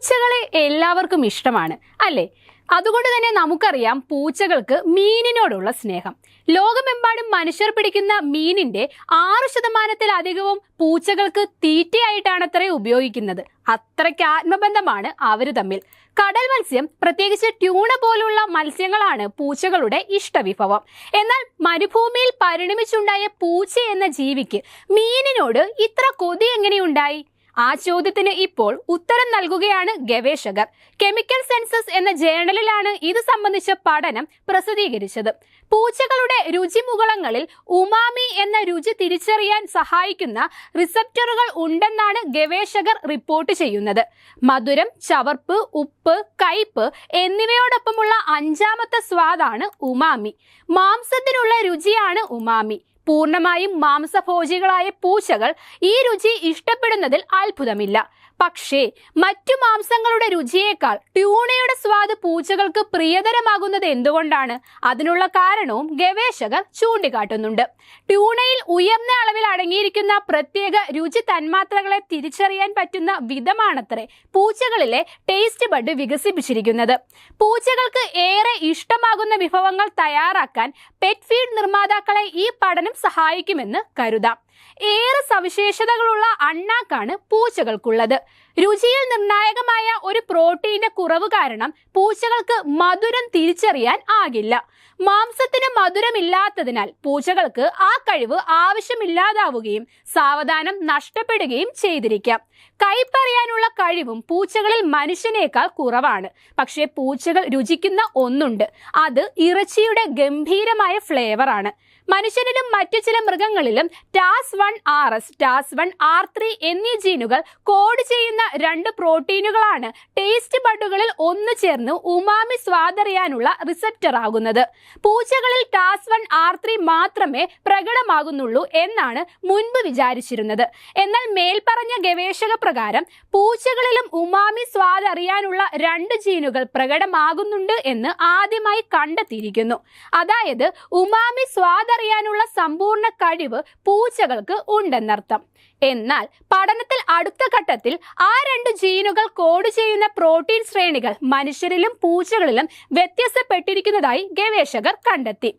പൂച്ചകളെ എല്ലാവർക്കും ഇഷ്ടമാണ് അല്ലേ? അതുകൊണ്ട് തന്നെ നമുക്കറിയാം പൂച്ചകൾക്ക് മീനിനോടുള്ള സ്നേഹം. ലോകമെമ്പാടും മനുഷ്യർ പിടിക്കുന്ന മീനിന്റെ ആറ് ശതമാനത്തിലധികവും പൂച്ചകൾക്ക് തീറ്റയായിട്ടാണ് അത്ര ഉപയോഗിക്കുന്നത്. അത്രയ്ക്ക് ആത്മബന്ധമാണ് അവർ തമ്മിൽ. കടൽ മത്സ്യം പ്രത്യേകിച്ച് ട്യൂണ പോലുള്ള മത്സ്യങ്ങളാണ് പൂച്ചകളുടെ ഇഷ്ടവിഭവം. എന്നാൽ മരുഭൂമിയിൽ പരിണമിച്ചുണ്ടായ പൂച്ച എന്ന ജീവിക്ക് മീനിനോട് ഇത്ര കൊതി എങ്ങനെയുണ്ടായി? ആ ചോദ്യത്തിന് ഇപ്പോൾ ഉത്തരം നൽകുകയാണ് ഗവേഷകർ. കെമിക്കൽ സെൻസസ് എന്ന ജേണലിലാണ് ഇത് സംബന്ധിച്ച പഠനം പ്രസിദ്ധീകരിച്ചത്. പൂച്ചകളുടെ രുചിമുകളങ്ങളിൽ ഉമാമി എന്ന രുചി തിരിച്ചറിയാൻ സഹായിക്കുന്ന റിസപ്റ്ററുകൾ ഉണ്ടെന്നാണ് ഗവേഷകർ റിപ്പോർട്ട് ചെയ്യുന്നത്. മധുരം ചവർപ്പ് ഉപ്പ് കയ്പ് എന്നിവയോടൊപ്പമുള്ള അഞ്ചാമത്തെ സ്വാദാണ് ഉമാമി. മാംസത്തിനുള്ള രുചിയാണ് ഉമാമി. പൂർണമായും മാംസഭോജികളായ പൂച്ചകൾ ഈ രുചി ഇഷ്ടപ്പെടുന്നതിൽ അത്ഭുതമില്ല. പക്ഷേ മറ്റു മാംസങ്ങളുടെ രുചിയേക്കാൾ ട്യൂണയുടെ സ്വാദ് പൂച്ചകൾക്ക് പ്രിയതരമാകുന്നത് എന്തുകൊണ്ടാണ്? അതിനുള്ള കാരണവും ഗവേഷകർ ചൂണ്ടിക്കാട്ടുന്നുണ്ട്. ട്യൂണയിൽ ഉയർന്ന അളവിൽ അടങ്ങിയിരിക്കുന്ന പ്രത്യേക രുചി തന്മാത്രകളെ തിരിച്ചറിയാൻ പറ്റുന്ന വിധമാണത്രേ പൂച്ചകളിലെ ടേസ്റ്റ് ബഡ് വികസിപ്പിച്ചിരിക്കുന്നത്. പൂച്ചകൾക്ക് ഏറെ ഇഷ്ടമാകുന്ന വിഭവങ്ങൾ തയ്യാറാക്കാൻ പെറ്റ് ഫീഡ് നിർമ്മാതാക്കളെ ഈ പഠനം സഹായിക്കുമെന്ന് കരുതാം. ഏറെ സവിശേഷതകളുള്ള അണ്ണാക്കാണ് പൂച്ചകൾക്കുള്ളത്. രുചിയിൽ നിർണായകമായ ഒരു പ്രോട്ടീന്റെ കുറവ് കാരണം പൂച്ചകൾക്ക് മധുരം തിരിച്ചറിയാൻ ആകില്ല. മാംസത്തിന് മധുരമില്ലാത്തതിനാൽ പൂച്ചകൾക്ക് ആ കഴിവ് ആവശ്യമില്ലാതാവുകയും സാവധാനം നഷ്ടപ്പെടുകയും ചെയ്തിരിക്കാം. കൈപ്പറിയാനുള്ള കഴിവും പൂച്ചകളിൽ മനുഷ്യനേക്കാൾ കുറവാണ്. പക്ഷേ പൂച്ചകൾ രുചിക്കുന്ന ഒന്നുണ്ട്. അത് ഇറച്ചിയുടെ ഗംഭീരമായ ഫ്ലേവറാണ്. മനുഷ്യനിലും മറ്റു ചില മൃഗങ്ങളിലും TAS one R S TAS one R three എന്നീ ജീനുകൾ കോഡ് ചെയ്യുന്ന രണ്ട് പ്രോട്ടീനുകളാണ് ടേസ്റ്റ് ബഡുകളിൽ ഒന്നു ചേർന്ന് ഉമാമി സ്വാദറിയാനുള്ള റിസപ്റ്റർ ആകുന്നത്. പൂച്ചകളിൽ ടാസ് വൺ ആർ ത്രീ മാത്രമേ പ്രകടമാകുന്നുള്ളൂ എന്നാണ് മുൻപ് വിചാരിച്ചിരുന്നത്. എന്നാൽ മേൽപ്പറഞ്ഞ ഗവേഷക പ്രകാരം പൂച്ചകളിലും ഉമാമി സ്വാദ് അറിയാനുള്ള രണ്ട് ജീനുകൾ പ്രകടമാകുന്നുണ്ട് എന്ന് ആദ്യമായി കണ്ടെത്തിയിരിക്കുന്നു. അതായത് ഉമാമി സ്വാദറിയാനുള്ള സമ്പൂർണ കഴിവ് പൂച്ചകൾക്ക് ഉണ്ടെന്നർത്ഥം. എന്നാൽ പഠനത്തിൽ അടുത്ത ഘട്ടത്തിൽ ആ രണ്ട് ജീനുകൾ കോഡ് ചെയ്യുന്ന പ്രോട്ടീൻ ശ്രേണികൾ മനുഷ്യരിലും പൂച്ചകളിലും വ്യത്യസ്തപ്പെട്ടിരിക്കുന്നതായി ഗവേഷകർ കണ്ടെത്തി.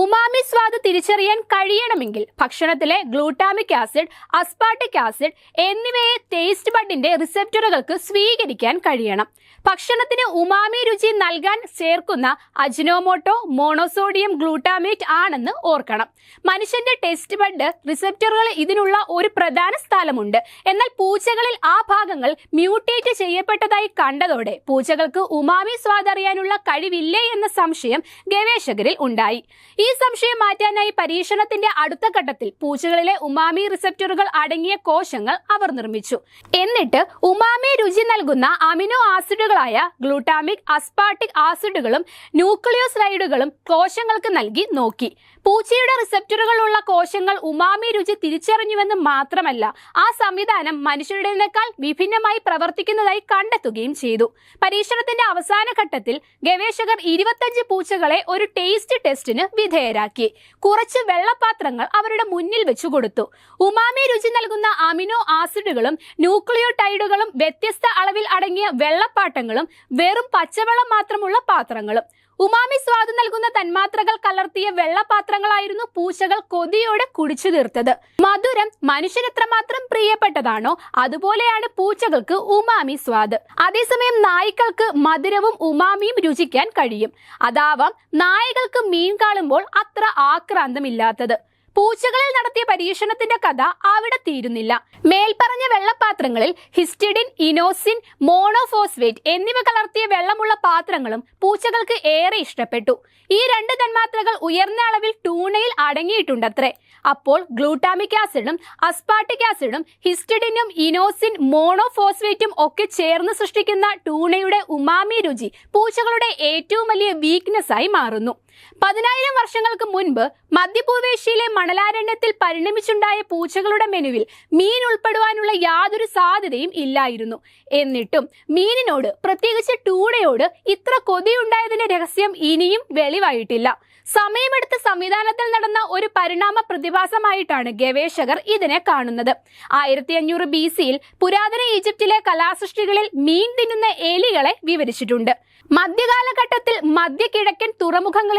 ഉമാമി സ്വാദ് തിരിച്ചറിയാൻ കഴിയണമെങ്കിൽ ഭക്ഷണത്തിലെ ഗ്ലൂട്ടാമിക് ആസിഡ് അസ്പാർട്ടിക് ആസിഡ് എന്നിവയെ ടേസ്റ്റ് ബഡിന്റെ റിസപ്റ്ററുകൾക്ക് സ്വീകരിക്കാൻ കഴിയണം. ഭക്ഷണത്തിന് ഉമാമി രുചി നൽകാൻ ചേർക്കുന്ന അജിനോമോട്ടോ മോണോസോഡിയം ഗ്ലൂട്ടാമേറ്റ് ആണെന്ന് ഓർക്കണം. മനുഷ്യന്റെ ടേസ്റ്റ് ബഡ് റിസപ്റ്ററുകൾ ഇതിനുള്ള ഒരു പ്രധാന സ്ഥലമുണ്ട്. എന്നാൽ പൂച്ചകളിൽ ആ ഭാഗങ്ങൾ മ്യൂട്ടേറ്റ് ചെയ്യപ്പെട്ടതായി കണ്ടതോടെ പൂച്ചകൾക്ക് ഉമാമി സ്വാദ് അറിയാനുള്ള കഴിവില്ലേ എന്ന സംശയം ഗവേഷകരിൽ ഉണ്ടായി. ഈ സംശയം മാറ്റാനായി പരീക്ഷണത്തിന്റെ അടുത്ത ഘട്ടത്തിൽ പൂച്ചകളിലെ ഉമാമി റിസപ്റ്ററുകൾ അടങ്ങിയ കോശങ്ങൾ അവർ നിർമ്മിച്ചു. എന്നിട്ട് ഉമാമി രുചി നൽകുന്ന അമിനോ ആസിഡുകളായ ഗ്ലൂട്ടാമിക് അസ്പാർട്ടിക് ആസിഡുകളും ന്യൂക്ലിയോസൈഡുകളും കോശങ്ങൾക്ക് നൽകി നോക്കി. പൂച്ചയുടെ റിസപ്റ്ററുകളുള്ള കോശങ്ങൾ ഉമാമി രുചി തിരിച്ചറിഞ്ഞുവെന്ന് മാത്രമല്ല ആ സംവിധാനം മനുഷ്യരുടേതിനേക്കാൾ വിഭിന്നമായി പ്രവർത്തിക്കുന്നതായി കണ്ടെത്തുകയും ചെയ്തു. പരീക്ഷണത്തിന്റെ അവസാന ഘട്ടത്തിൽ ഗവേഷകർ ഇരുപത്തഞ്ച് പൂച്ചകളെ ഒരു ടേസ്റ്റ് ടെസ്റ്റിന് വിധേയരാക്കി കുറച്ച് വെള്ളപാത്രങ്ങൾ അവരുടെ മുന്നിൽ വെച്ചു കൊടുത്തു. ഉമാമി രുചി നൽകുന്ന അമിനോ ആസിഡുകളും ന്യൂക്ലിയോടൈഡുകളും വ്യത്യസ്ത അളവിൽ അടങ്ങിയ വെള്ളപ്പാട്ടങ്ങളും വെറും പച്ചവെള്ളം മാത്രമുള്ള പാത്രങ്ങളും. ഉമാമി സ്വാദ് നൽകുന്ന തന്മാത്രകൾ കലർത്തിയ വെള്ളപാത്രങ്ങളായിരുന്നു പൂച്ചകൾ കൊതിയോടെ കുടിച്ചു തീർത്തത്. മധുരം മനുഷ്യനെത്രമാത്രം പ്രിയപ്പെട്ടതാണോ അതുപോലെയാണ് പൂച്ചകൾക്ക് ഉമാമി സ്വാദ്. അതേസമയം നായ്ക്കൾക്ക് മധുരവും ഉമാമിയും രുചിക്കാൻ കഴിയും. അതാവാം നായകൾക്ക് മീൻ കാണുമ്പോൾ അത്ര ആക്രാന്തമില്ലാത്തത്. പൂച്ചകളിൽ നടത്തിയ പരീക്ഷണത്തിന്റെ കഥ അവിടെ തീരുന്നില്ല. മേൽപ്പറഞ്ഞ വെള്ളപാത്രങ്ങളിൽ ഹിസ്റ്റിഡിൻ ഇനോസിൻ മോണോഫോസ്ഫേറ്റ് എന്നിവ കലർത്തിയ വെള്ളമുള്ള പാത്രങ്ങളും പൂച്ചകൾക്ക് ഏറെ ഇഷ്ടപ്പെട്ടു. ഈ രണ്ട് തന്മാത്രകൾ ഉയർന്ന അളവിൽ ടൂണയിൽ അടങ്ങിയിട്ടുണ്ടത്രേ. അപ്പോൾ ഗ്ലൂട്ടാമിക് ആസിഡും അസ്പാർട്ടിക് ആസിഡും ഹിസ്റ്റിഡിനും ഇനോസിൻ മോണോഫോസ്ഫേറ്റും ഒക്കെ ചേർന്ന് സൃഷ്ടിക്കുന്ന ടൂണയുടെ ഉമാമി രുചി പൂച്ചകളുടെ ഏറ്റവും വലിയ വീക്ക്നെസ് ആയി മാറുന്നു. പതിനായിരം വർഷങ്ങൾക്ക് മുൻപ് മധ്യപൂർവേഷ്യയിലെ മണലാരണ്യത്തിൽ പരിണമിച്ചുണ്ടായ പൂച്ചകളുടെ മെനുവിൽ മീൻ ഉൾപ്പെടുവാനുള്ള യാതൊരു സാധ്യതയും ഇല്ലായിരുന്നു. എന്നിട്ടും മീനിനോട് പ്രത്യേകിച്ച് ടൂടയോട് ഇത്ര കൊതിയുണ്ടായതിന്റെ രഹസ്യം ഇനിയും വെളിവായിട്ടില്ല. സമയമെടുത്ത സംവിധാനത്തിൽ നടന്ന ഒരു പരിണാമ പ്രതിഭാസമായിട്ടാണ് ഗവേഷകർ ഇതിനെ കാണുന്നത്. ആയിരത്തി അഞ്ഞൂറ് ബി സിയിൽ പുരാതന ഈജിപ്തിലെ കലാസൃഷ്ടികളിൽ മീൻ തിന്നുന്ന എലികളെ വിവരിച്ചിട്ടുണ്ട്. മധ്യകാലഘട്ടത്തിൽ മധ്യകിഴക്കൻ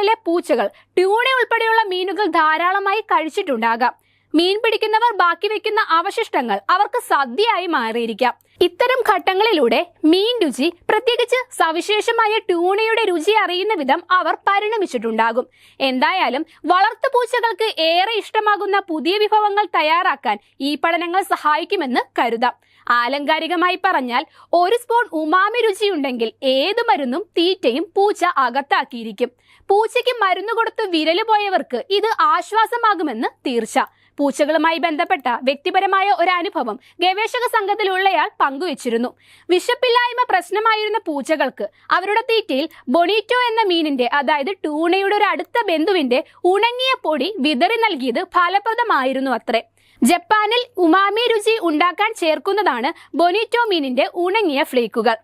തുറമുഖങ്ങളിലെ പൂച്ചകൾ ട്യൂണ ഉൾപ്പെടെയുള്ള മീനുകൾ ധാരാളമായി കഴിച്ചിട്ടുണ്ടാകാം. മീൻ പിടിക്കുന്നവർ ബാക്കി വെക്കുന്ന അവശിഷ്ടങ്ങൾ അവർക്ക് സദ്യയായി മാറിയിരിക്കാം. ഇത്തരം ഘട്ടങ്ങളിലൂടെ മീൻ രുചി പ്രത്യേകിച്ച് സവിശേഷമായ ട്യൂണയുടെ രുചി അറിയുന്ന വിധം അവർ പരിണമിച്ചിട്ടുണ്ടാകും. എന്തായാലും വളർത്തു പൂച്ചകൾക്ക് ഏറെ ഇഷ്ടമാകുന്ന പുതിയ വിഭവങ്ങൾ തയ്യാറാക്കാൻ ഈ പഠനങ്ങൾ സഹായിക്കുമെന്ന് കരുതാം. ആലങ്കാരികമായി പറഞ്ഞാൽ ഒരു സ്പൂൺ ഉമാമി രുചിയുണ്ടെങ്കിൽ ഏതു മരുന്നും തീറ്റയും പൂച്ച അകത്താക്കിയിരിക്കും. പൂച്ചയ്ക്ക് മരുന്ന് കൊടുത്ത് വിരൽ പോയവർക്ക് ഇത് ആശ്വാസമാകുമെന്ന് തീർച്ച. പൂച്ചകളുമായി ബന്ധപ്പെട്ട വ്യക്തിപരമായ ഒരു അനുഭവം ഗവേഷക സംഘത്തിലുള്ളയാൾ പങ്കുവച്ചിരുന്നു. വിശപ്പില്ലായ്മ പ്രശ്നമായിരുന്ന പൂച്ചകൾക്ക് അവരുടെ തീറ്റയിൽ ബൊണീറ്റോ എന്ന മീനിന്റെ അതായത് ടൂണയുടെ ഒരു അടുത്ത ബന്ധുവിന്റെ ഉണങ്ങിയ പൊടി വിതറി നൽകിയത് ഫലപ്രദമായിരുന്നു അത്രേ. ജപ്പാനിൽ ഉമാമി രുചി ഉണ്ടാക്കാൻ ചേർക്കുന്നതാണ് ബൊനീറ്റോ മീനിന്റെ ഉണങ്ങിയ ഫ്ലേക്കുകൾ.